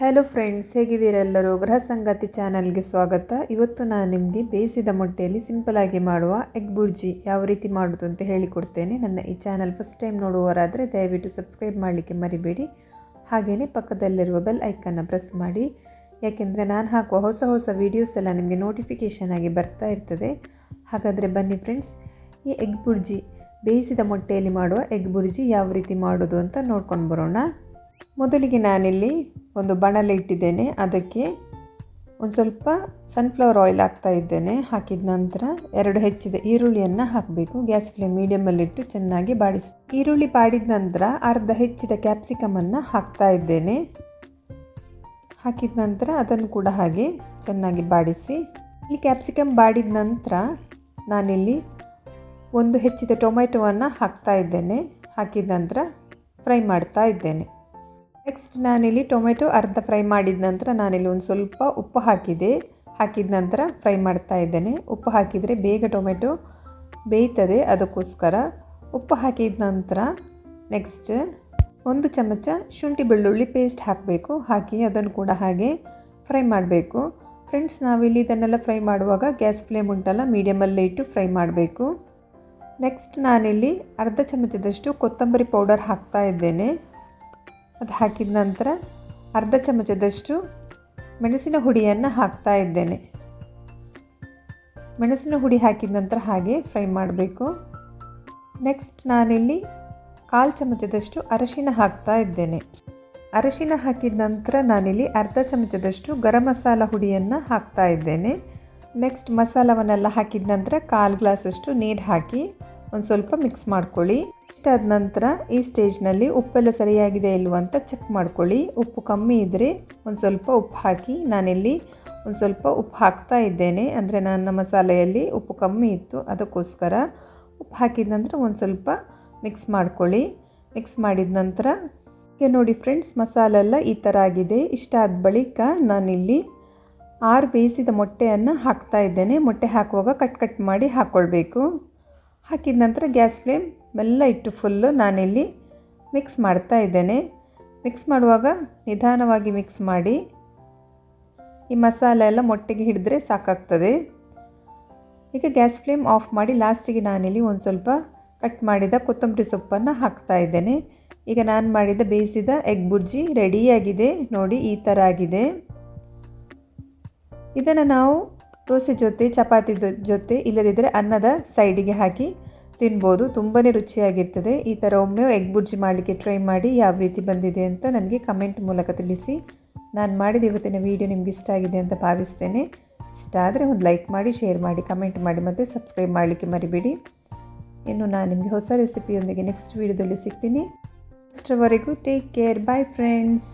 Hello friends ಹೇಗಿದ್ದೀರೆಲ್ಲರೂ ಗೃಹ ಸಂಗತಿ ಚಾನಲ್ಗೆ ಸ್ವಾಗತ. ಇವತ್ತು ನಾನು ನಿಮಗೆ ಬೇಯಿಸಿದ ಮೊಟ್ಟೆಯಲ್ಲಿ ಸಿಂಪಲಾಗಿ ಮಾಡುವ ಎಗ್ ಬುರ್ಜಿ ಯಾವ ರೀತಿ ಮಾಡೋದು ಅಂತ ಹೇಳಿಕೊಡ್ತೇನೆ ನನ್ನ ಈ ಚಾನಲ್ ಫಸ್ಟ್ ಟೈಮ್ ನೋಡುವವರಾದರೆ ದಯವಿಟ್ಟು ಸಬ್ಸ್ಕ್ರೈಬ್ ಮಾಡಲಿಕ್ಕೆ ಮರಿಬೇಡಿ. ಹಾಗೆಯೇ ಪಕ್ಕದಲ್ಲಿರುವ ಬೆಲ್ ಐಕನ್ನ ಪ್ರೆಸ್ ಮಾಡಿ. ಯಾಕೆಂದರೆ ನಾನು ಹಾಕುವ ಹೊಸ ಹೊಸ ವೀಡಿಯೋಸ್ ಎಲ್ಲ ನಿಮಗೆ ನೋಟಿಫಿಕೇಷನ್ ಆಗಿ ಬರ್ತಾ ಇರ್ತದೆ. ಹಾಗಾದರೆ ಬನ್ನಿ ಫ್ರೆಂಡ್ಸ್ ಈ ಎಗ್ ಬುರ್ಜಿ ಬೇಯಿಸಿದ ಮೊಟ್ಟೆಯಲ್ಲಿ ಮಾಡುವ ಎಗ್ ಬುರ್ಜಿ ಯಾವ ರೀತಿ ಮಾಡೋದು ಅಂತ ನೋಡ್ಕೊಂಡು ಬರೋಣ. ಮೊದಲಿಗೆ ನಾನಿಲ್ಲಿ ಒಂದು ಬಣಲೆ ಇಟ್ಟಿದ್ದೇನೆ. ಅದಕ್ಕೆ ಒಂದು ಸ್ವಲ್ಪ ಸನ್ಫ್ಲವರ್ ಆಯಿಲ್ ಹಾಕ್ತಾ ಇದ್ದೇನೆ. ಹಾಕಿದ ನಂತರ ಎರಡು ಹೆಚ್ಚಿದ ಈರುಳ್ಳಿಯನ್ನು ಹಾಕಬೇಕು. ಗ್ಯಾಸ್ ಫ್ಲೇಮ್ ಮೀಡಿಯಮಲ್ಲಿಟ್ಟು ಚೆನ್ನಾಗಿ ಬಾಡಿಸಿ. ಈರುಳ್ಳಿ ಬಾಡಿದ ನಂತರ ಅರ್ಧ ಹೆಚ್ಚಿದ ಕ್ಯಾಪ್ಸಿಕಮನ್ನು ಹಾಕ್ತಾ ಇದ್ದೇನೆ. ಹಾಕಿದ ನಂತರ ಅದನ್ನು ಕೂಡ ಹಾಗೆ ಚೆನ್ನಾಗಿ ಬಾಡಿಸಿ. ಈ ಕ್ಯಾಪ್ಸಿಕಮ್ ಬಾಡಿದ ನಂತರ ನಾನಿಲ್ಲಿ ಒಂದು ಹೆಚ್ಚಿದ ಟೊಮೆಟೊವನ್ನು ಹಾಕ್ತಾ ಇದ್ದೇನೆ. ಹಾಕಿದ ನಂತರ ಫ್ರೈ ಮಾಡ್ತಾ ಇದ್ದೇನೆ. ನೆಕ್ಸ್ಟ್ ನಾನಿಲ್ಲಿ ಟೊಮೆಟೊ ಅರ್ಧ ಫ್ರೈ ಮಾಡಿದ ನಂತರ ನಾನಿಲ್ಲಿ ಒಂದು ಸ್ವಲ್ಪ ಉಪ್ಪು ಹಾಕಿದೆ. ಹಾಕಿದ ನಂತರ ಫ್ರೈ ಮಾಡ್ತಾ ಇದ್ದೇನೆ. ಉಪ್ಪು ಹಾಕಿದರೆ ಬೇಗ ಟೊಮೆಟೊ ಬೇಯ್ತದೆ ಅದಕ್ಕೋಸ್ಕರ. ಉಪ್ಪು ಹಾಕಿದ ನಂತರ ನೆಕ್ಸ್ಟ್ ಒಂದು ಚಮಚ ಶುಂಠಿ ಬೆಳ್ಳುಳ್ಳಿ ಪೇಸ್ಟ್ ಹಾಕಬೇಕು. ಹಾಕಿ ಅದನ್ನು ಕೂಡ ಹಾಗೆ ಫ್ರೈ ಮಾಡಬೇಕು. ಫ್ರೆಂಡ್ಸ್ ನಾವಿಲ್ಲಿ ಇದನ್ನೆಲ್ಲ ಫ್ರೈ ಮಾಡುವಾಗ ಗ್ಯಾಸ್ ಫ್ಲೇಮ್ ಉಂಟಲ್ಲ ಮೀಡಿಯಮಲ್ಲೇ ಇಟ್ಟು ಫ್ರೈ ಮಾಡಬೇಕು. ನೆಕ್ಸ್ಟ್ ನಾನಿಲ್ಲಿ ಅರ್ಧ ಚಮಚದಷ್ಟು ಕೊತ್ತಂಬರಿ ಪೌಡರ್ ಹಾಕ್ತಾ ಇದ್ದೇನೆ. ಅದು ಹಾಕಿದ ನಂತರ ಅರ್ಧ ಚಮಚದಷ್ಟು ಮೆಣಸಿನ ಹುಡಿಯನ್ನು ಹಾಕ್ತಾ ಇದ್ದೇನೆ. ಮೆಣಸಿನ ಹುಡಿ ಹಾಕಿದ ನಂತರ ಹಾಗೆ ಫ್ರೈ ಮಾಡಬೇಕು. ನೆಕ್ಸ್ಟ್ ನಾನಿಲ್ಲಿ ಕಾಲು ಚಮಚದಷ್ಟು ಅರಶಿನ ಹಾಕ್ತಾ ಇದ್ದೇನೆ. ಅರಶಿನ ಹಾಕಿದ ನಂತರ ನಾನಿಲ್ಲಿ ಅರ್ಧ ಚಮಚದಷ್ಟು ಗರಂ ಮಸಾಲ ಹುಡಿಯನ್ನು ಹಾಕ್ತಾ ಇದ್ದೇನೆ. ನೆಕ್ಸ್ಟ್ ಮಸಾಲವನ್ನೆಲ್ಲ ಹಾಕಿದ ನಂತರ ಕಾಲು ಗ್ಲಾಸಷ್ಟು ನೀರು ಹಾಕಿ ಒಂದು ಸ್ವಲ್ಪ ಮಿಕ್ಸ್ ಮಾಡ್ಕೊಳ್ಳಿ. ಇಷ್ಟಾದ ನಂತರ ಈ ಸ್ಟೇಜ್ನಲ್ಲಿ ಉಪ್ಪೆಲ್ಲ ಸರಿಯಾಗಿದೆ ಇಲ್ವ ಅಂತ ಚೆಕ್ ಮಾಡ್ಕೊಳ್ಳಿ. ಉಪ್ಪು ಕಮ್ಮಿ ಇದ್ದರೆ ಒಂದು ಸ್ವಲ್ಪ ಉಪ್ಪು ಹಾಕಿ ನಾನಿಲ್ಲಿ ಒಂದು ಸ್ವಲ್ಪ ಉಪ್ಪು ಹಾಕ್ತಾ ಇದ್ದೇನೆ. ಅಂದರೆ ನನ್ನ ಮಸಾಲೆಯಲ್ಲಿ ಉಪ್ಪು ಕಮ್ಮಿ ಇತ್ತು, ಅದಕ್ಕೋಸ್ಕರ ಉಪ್ಪು ಹಾಕಿದ ನಂತರ ಒಂದು ಸ್ವಲ್ಪ ಮಿಕ್ಸ್ ಮಾಡ್ಕೊಳ್ಳಿ. ಮಿಕ್ಸ್ ಮಾಡಿದ ನಂತರ ಈಗ ನೋಡಿ ಫ್ರೆಂಡ್ಸ್ ಮಸಾಲೆ ಎಲ್ಲ ಈ ಥರ ಆಗಿದೆ. ಇಷ್ಟ ಆದ ಬಳಿಕ ನಾನಿಲ್ಲಿ ಆರು ಬೇಯಿಸಿದ ಮೊಟ್ಟೆಯನ್ನು ಹಾಕ್ತಾ ಇದ್ದೇನೆ. ಮೊಟ್ಟೆ ಹಾಕುವಾಗ ಕಟ್ ಕಟ್ ಮಾಡಿ ಹಾಕ್ಕೊಳ್ಬೇಕು ಹಾಕಿದ ನಂತರ ಗ್ಯಾಸ್ ಫ್ಲೇಮ್ ಮೆಲ್ಲ ಇಟ್ಟು ಫುಲ್ಲು ನಾನಿಲ್ಲಿ ಮಿಕ್ಸ್ ಮಾಡ್ತಾ ಇದ್ದೇನೆ. ಮಿಕ್ಸ್ ಮಾಡುವಾಗ ನಿಧಾನವಾಗಿ ಮಿಕ್ಸ್ ಮಾಡಿ ಈ ಮಸಾಲೆ ಎಲ್ಲ ಮೊಟ್ಟೆಗೆ ಹಿಡಿದ್ರೆ ಸಾಕಾಗ್ತದೆ. ಈಗ ಗ್ಯಾಸ್ ಫ್ಲೇಮ್ ಆಫ್ ಮಾಡಿ ಲಾಸ್ಟಿಗೆ ನಾನಿಲ್ಲಿ ಒಂದು ಸ್ವಲ್ಪ ಕಟ್ ಮಾಡಿದ ಕೊತ್ತಂಬರಿ ಸೊಪ್ಪನ್ನು ಹಾಕ್ತಾ ಇದ್ದೇನೆ. ಈಗ ನಾನು ಮಾಡಿದ ಬೇಯಿಸಿದ ಎಗ್ ಬುರ್ಜಿ ರೆಡಿಯಾಗಿದೆ ನೋಡಿ ಈ ಥರ ಆಗಿದೆ. ಇದನ್ನು ನಾವು ದೋಸೆ ಜೊತೆ, ಚಪಾತಿ ಜೊತೆ ಇಲ್ಲದಿದ್ದರೆ ಅನ್ನದ ಸೈಡಿಗೆ ಹಾಕಿ ತಿನ್ಬೋದು. ತುಂಬಾ ರುಚಿಯಾಗಿರ್ತದೆ. ಈ ಥರ ಒಮ್ಮೆ ಎಗ್ ಬುರ್ಜಿ ಮಾಡಲಿಕ್ಕೆ ಟ್ರೈ ಮಾಡಿ ಯಾವ ರೀತಿ ಬಂದಿದೆ ಅಂತ ನನಗೆ ಕಮೆಂಟ್ ಮೂಲಕ ತಿಳಿಸಿ. ನಾನು ಮಾಡಿದ ಇವತ್ತಿನ ವೀಡಿಯೋ ನಿಮ್ಗೆ ಇಷ್ಟ ಆಗಿದೆ ಅಂತ ಭಾವಿಸ್ತೇನೆ. ಇಷ್ಟ ಆದರೆ ಒಂದು ಲೈಕ್ ಮಾಡಿ ಶೇರ್ ಮಾಡಿ ಕಮೆಂಟ್ ಮಾಡಿ ಮತ್ತು ಸಬ್ಸ್ಕ್ರೈಬ್ ಮಾಡಲಿಕ್ಕೆ ಮರಿಬೇಡಿ. ಇನ್ನು ನಾನು ನಿಮಗೆ ಹೊಸ ರೆಸಿಪಿಯೊಂದಿಗೆ ನೆಕ್ಸ್ಟ್ ವೀಡಿಯೋದಲ್ಲಿ ಸಿಗ್ತೀನಿ. ಅಷ್ಟರವರೆಗೂ ಟೇಕ್ ಕೇರ್ ಬಾಯ್ ಫ್ರೆಂಡ್ಸ್